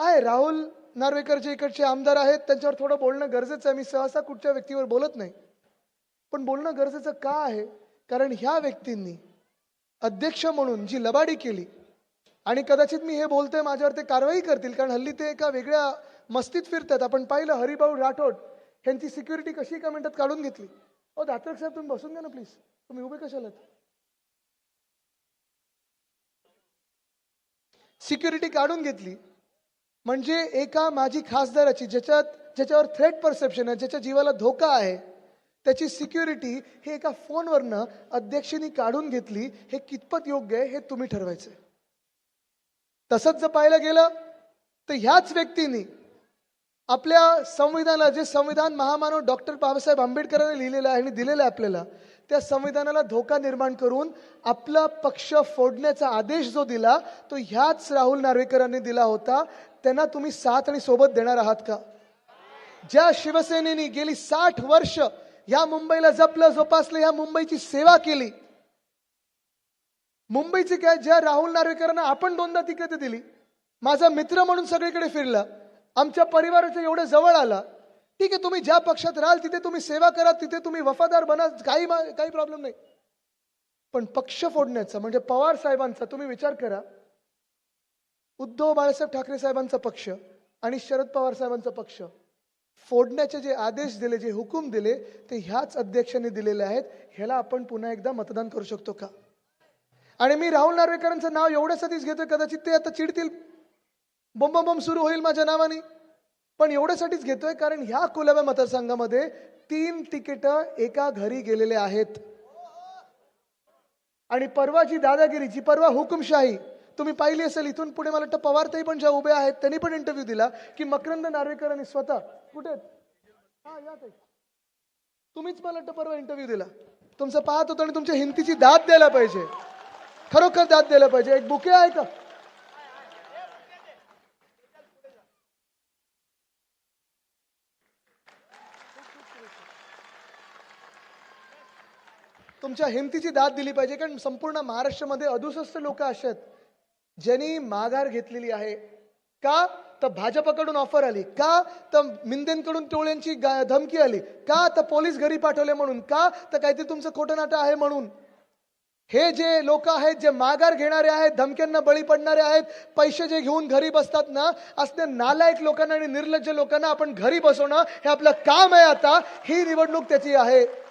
आहे राहुल नार्वेकर जे इकडचे आमदार आहेत त्यांच्यावर थोडं बोलणं गरजेचं आहे. मी सहसा कुठच्या व्यक्तीवर बोलत नाही. पण बोलणं गरजेचं का आहे? कारण ह्या व्यक्तींनी अध्यक्ष म्हणून जी लबाडी केली आणि कदाचित मी हे बोलतोय माझ्यावर ते कारवाई करतील कारण हल्ली ते एका वेगळ्या मस्तीत फिरतात. आपण पाहिलं हरिभाऊ राठोड यांची सिक्युरिटी कशी एका मिनिटात काढून घेतली. अहो दात्रक साहेब तुम्ही बसून घ्या ना प्लीज तुम्ही उभे कशाला सिक्युरिटी काढून घेतली. म्हणजे एका माजी खासदाराची ज्याच्यात ज्याच्यावर थ्रेट परसेप्शन आहे ज्याच्या जीवाला धोका आहे त्याची सिक्युरिटी हे एका फोनवरनं अध्यक्षांनी काढून घेतली हे कितपत योग्य आहे हे तुम्ही ठरवायचं तसंच जर पाहायला गेलं तर ह्याच व्यक्तींनी आपल्या संविधानाला जे संविधान महामानव डॉक्टर बाबासाहेब आंबेडकरांनी लिहिलेलं आहे आणि दिलेलं आहे आपल्याला त्या संविधानाला धोका निर्माण करून आपला पक्ष फोडण्याचा आदेश जो दिला तो ह्याच राहुल नार्वेकरांनी दिला होता त्यांना तुम्ही साथ आणि सोबत देणार आहात का? ज्या शिवसेनेने गेली साठ वर्ष या मुंबईला जपलं जोपासलं या मुंबईची सेवा केली. मुंबईचे काय ज्या राहुल नार्वेकरांना आपण दोनदा तिकीट दिली माझा मित्र म्हणून सगळीकडे फिरला आमच्या परिवाराच्या एवढं जवळ आला ठीक आहे तुम्ही ज्या पक्षात राहाल तिथे तुम्ही सेवा करा तिथे तुम्ही वफादार बना काही मा- काही प्रॉब्लेम नाही. पण पक्ष फोडण्याचा म्हणजे पवार साहेबांचा तुम्ही विचार करा उद्धव बाळासाहेब ठाकरे साहेबांचा पक्ष आणि शरद पवार साहेबांचा पक्ष फोडण्याचे जे आदेश दिले जे हुकूम दिले ते ह्याच अध्यक्षांनी दिलेले आहेत. ह्याला आपण पुन्हा एकदा मतदान करू शकतो का? आणि मी राहुल नार्वेकरांचं नाव एवढ्यासाठीच घेतोय कदाचित ते आता चिडतील. बॉम्ब बॉम्ब सुरू होईल माझ्या नावाने. पण एवढ्यासाठीच घेतोय कारण ह्या कुलाब्या मतदारसंघामध्ये तीन तिकीट एका घरी गेलेले आहेत. आणि परवाची दादागिरी जी परवा हुकुमशाही तुम्ही पाहिली असेल इथून पुढे मला वाटतं पवारताई पण ज्या उभ्या आहेत त्यांनी पण इंटरव्ह्यू दिला की मकरंद नार्वेकरांनी स्वतः कुठे हा या ताई. तुम्हीच मला वाटतं परवा इंटरव्ह्यू दिला. तुमचं पाहत होतं आणि तुमच्या हिंतीची दाद द्यायला पाहिजे. खरोखर दाद द्यायला पाहिजे. एक बुके आहे का? तुमच्या हिमतीची दाद दिली पाहिजे कारण संपूर्ण महाराष्ट्रामध्ये अधुसस्त लोक असे आहेत. ज्यांनी माघार घेतलेली आहे. का? तर भाजपकडून ऑफर आली. का? तर मिंदेंकडून टोळ्यांची गा- धमकी आली. का? तर पोलीस घरी पाठवले म्हणून. का? तर काहीतरी तुमचं खोटं नाटं आहे म्हणून. हे जे लोक आहेत जे माघार घेणारे आहेत धमक्यांना बळी पडणारे आहेत पैसे जे घेऊन घरी बसतात ना असल्या नालायक लोकांना आणि निर्लज्ज लोकांना आपण घरी बसवणं हे आपलं काम आहे आता. ही निवडणूक त्याची आहे.